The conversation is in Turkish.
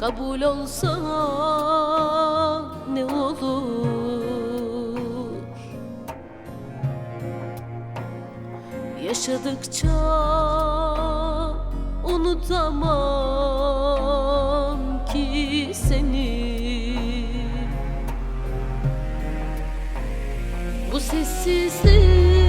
kabul olsa ne olur? Yaşadıkça unutamam ki seni. Bu sessizlik